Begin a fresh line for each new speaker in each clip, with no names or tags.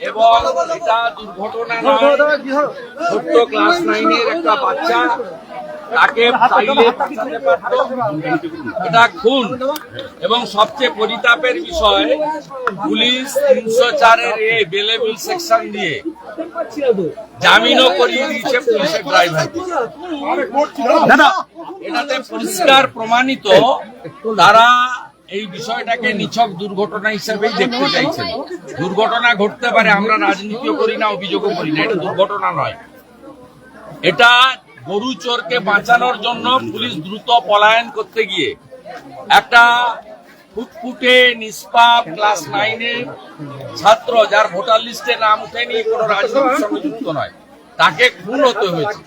এবং এটা দুর্ঘটনা ছোট্ট ক্লাস নাইনের একটা বাচ্চা। তাকে। এটা খুন। এবং সবচেয়ে পরিতাপের বিষয় পুলিশ তিনশো চারের এ বেলেবল সেকশন দিয়ে জামিনও করিয়ে দিয়েছে পুলিশের ড্রাইভার এটাতে পরিষ্কার প্রমাণিত তারা এই বিষয়টাকে নিছক দুর্ঘটনা হিসেবেই দেখতে চাইছেন। দুর্ঘটনা ঘটতে পারে আমরা রাজনীতিও করি না অভিযোগও করি না এটা দুর্ঘটনা নয়। এটা গরু চোরকে বাঁচানোর জন্য পুলিশ দ্রুত পলায়ন করতে গিয়ে একটা ফুটফুটে নিষ্পাপ ক্লাস নাইনে ছাত্র যার ভোটার লিস্টে নাম উঠেনি কোনো রাজনীতির সঙ্গে যুক্ত নয়, তাকে খুন হতে হয়েছে।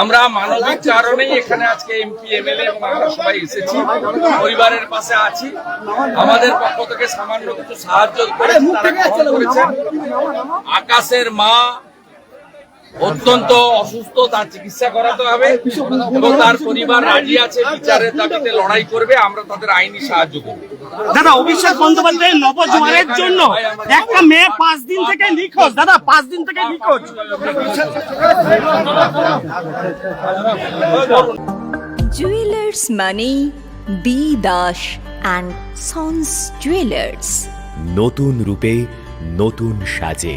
আমরা মানবিক কারণেই এখানে আজকে এমপি, এমএলএ এবং আমরা সবাই এসেছি, পরিবারের পাশে আছি। আমাদের পক্ষ থেকে সামান্য কিছু সাহায্য করেছি তারা করেছেন। আকাশের মা অত্যন্ত অসুস্থ তার চিকিৎসা করাতে হবে এবং তার পরিবার রাজি আছে বিচারের দাবিতে লড়াই করবে আমরা তাদের আইনি সাহায্য করব।
দাদা অভিষেক বন্দ্যোপাধ্যায় নবজোয়ারের জন্য একটা মেয়ে পাঁচ দিন থেকে নিখোঁজ। দাদা পাঁচ দিন থেকে নিখোঁজ।
জুয়েলার্স মানে B Das and sons jewellers
নতুন রূপে নতুন সাজে।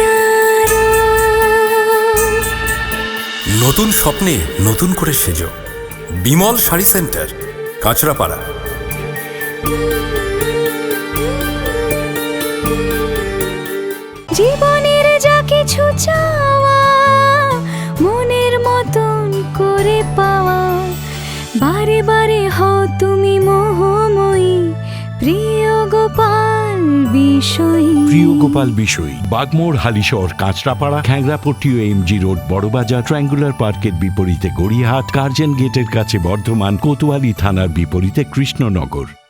নতুন স্বপ্নে নতুন করে সেজো। বিমল শাড়ি সেন্টার, কাঁচরাপাড়া।
জীবনের যা কিছু চাওয়া, মনের মতন করে পাওয়া। বারে বারে হও তুমি মোহময়ী, প্রিয় গোপাল।
প্রিয় গোপাল বিষয়, Bagmore, Halisahar, Kanchrapara, Khyangrapatti MG road, Barabazar, triangular পার্কের বিপরীতে গড়িয়াহাট, কার্জন গেটের কাছে বর্ধমান, কোতোয়ালি থানার বিপরীতে কৃষ্ণনগর।